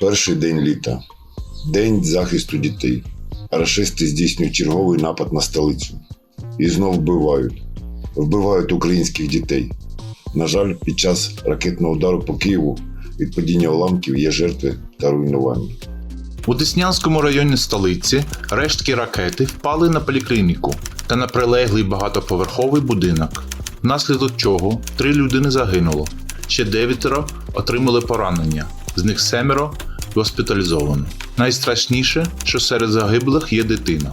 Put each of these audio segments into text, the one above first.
Перший день літа. День захисту дітей. Рашисти здійснюють черговий напад на столицю. І знов вбивають. Вбивають українських дітей. На жаль, під час ракетного удару по Києву від падіння уламків є жертви та руйнування. У Деснянському районі столиці рештки ракети впали на поліклініку та на прилеглий багатоповерховий будинок, внаслідок чого три людини загинуло, ще дев'ятеро отримали поранення, з них семеро госпіталізовано. Найстрашніше, що серед загиблих є дитина.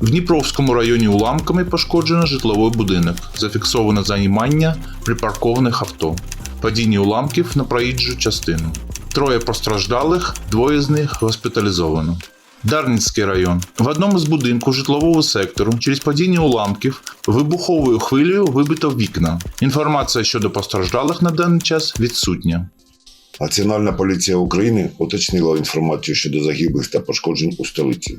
В Дніпровському районі уламками пошкоджено житловий будинок, зафіксовано займання припаркованих авто, падіння уламків на проїжджу частину. Троє постраждалих, двоє з них госпіталізовано. Дарницький район. В одному з будинків житлового сектору через падіння уламків вибуховою хвилею вибито вікна. Інформація щодо постраждалих на даний час відсутня. Національна поліція України уточнила інформацію щодо загиблих та пошкоджень у столиці.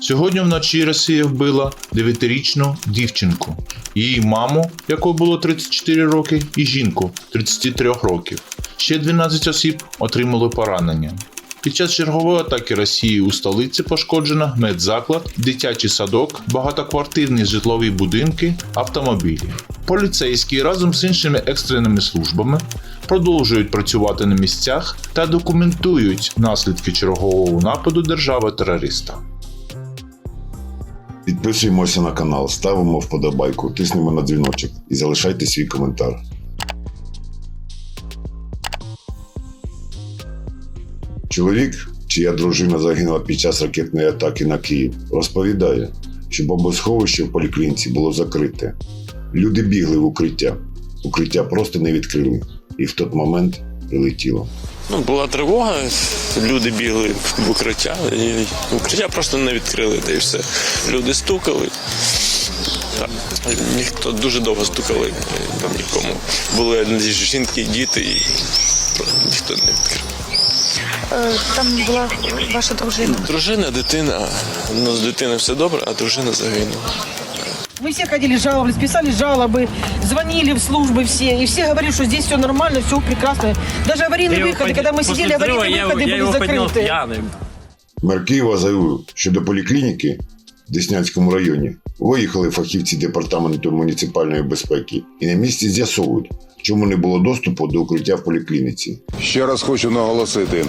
Сьогодні вночі Росія вбила 9-річну дівчинку, її маму, якої було 34 роки, і жінку 33 років. Ще 12 осіб отримали поранення. Під час чергової атаки Росії у столиці пошкоджено медзаклад, дитячий садок, багатоквартирні житлові будинки, автомобілі. Поліцейські разом з іншими екстреними службами продовжують працювати на місцях та документують наслідки чергового нападу держави-терориста. Підписуємося на канал, ставимо вподобайку, тиснемо на дзвіночок і залишайте свій коментар. Чоловік, чия дружина загинула під час ракетної атаки на Київ, розповідає, що бомбосховище в поліклініці було закрите. Люди бігли в укриття. Укриття просто не відкрили, і в той момент прилетіло. Ну, була тривога, люди бігли в укриття, і укриття просто не відкрили, та й все. Люди стукали. Так, ніхто дуже довго стукали, там нікому. Були жінки, діти, і ніхто не відкрив. Е, Там була ваша дружина. Дружина, дитина, ну з дитиною все добре, а дружина загинула. Мы все ходили, жаловались, писали жалобы, звонили в службы все, и все говорили, что здесь все нормально, все прекрасно. Даже аварийные выходы, когда мы сидели, аварийные выходы были закрыты. пьяным. Мер Києва заявив, що до поліклініки в Деснянському районі виїхали фахівці департаменту муніципальної безпеки і на місці з'ясовують, чому не було доступу до укриття в поліклініці. Ще раз хочу наголосити,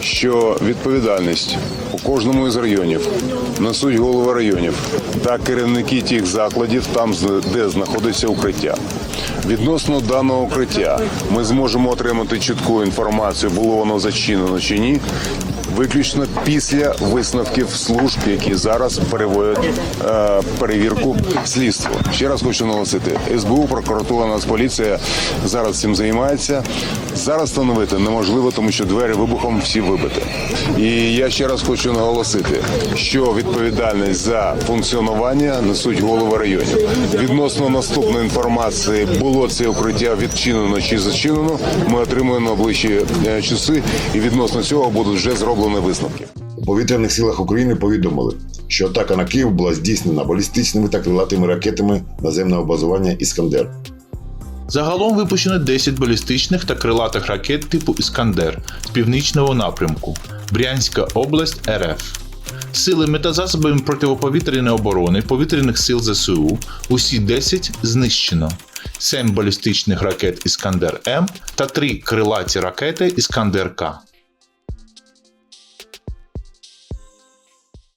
що відповідальність у кожному із районів несуть голови районів та керівники тих закладів, там де знаходиться укриття. Відносно даного укриття ми зможемо отримати чітку інформацію, було воно зачинено чи ні. Виключно після висновків служб, які зараз переводять е, перевірку слідства. Ще раз хочу наголосити: СБУ, прокуратура, Нацполіція зараз цим займається. Зараз встановити неможливо, тому що двері вибухом всі вибиті. І я ще раз хочу наголосити, що відповідальність за функціонування несуть голови районів. Відносно наступної інформації, було це укриття відчинено чи зачинено. Ми отримуємо на ближчі е, часи, і відносно цього будуть вже зроблені висновки. У повітряних силах України повідомили, що атака на Київ була здійснена балістичними та крилатими ракетами наземного базування Іскандер. Загалом випущено 10 балістичних та крилатих ракет типу Іскандер з північного напрямку, Брянська область РФ. Силами та засобами протиповітряної оборони повітряних сил ЗСУ усі 10 знищено. 7 балістичних ракет Іскандер М та 3 крилаті ракети Іскандер К.